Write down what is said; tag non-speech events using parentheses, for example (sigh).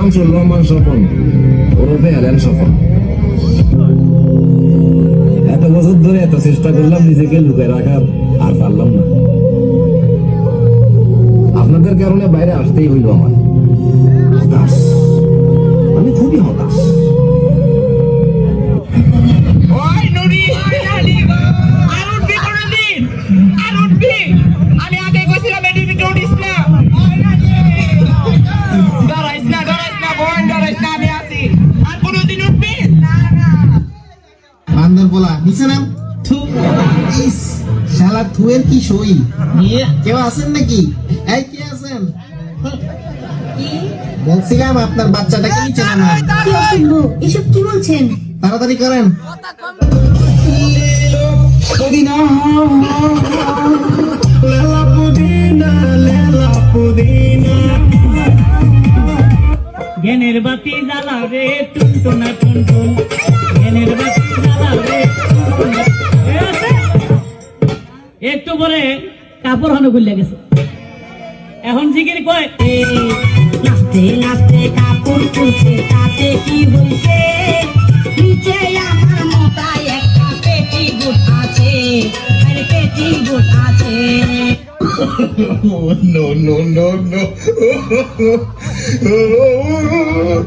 শামসুর রহমান স্বপন, ওরফে এলেন স্বপন। এত বছর ধরে এত চেষ্টা করলাম, নিজেকে লুকায় রাখার, আর পারলাম না। আপনাদের কারণে বাইরে আসতেই হইল আমার। হতাশ। আমি খুবই হতাশ। বলা নিচে নাম শালা থুয়ের কি সই? কেউ আছেন নাকি? এই কে আছেন? বলছিলাম আপনার বাচ্চাটাকে নিচে নামান। এসব কি বলছেন? তাড়াতাড়ি করেন। জ্ঞানের বাতি জ্বালাবে টুনটুনা টুনটুন। জ্ঞানের বাতি পরে কাপড় হানো খুলে গেছে। এখন জিকির কয় নাচতে নাচতে কাপড় খুলছে তাতে কি হয়েছে? নিচে আমার মোটায় একটা পেটি বুট আছে আরে পেটি বুট আছে। (laughs) No, no, no, no. (laughs)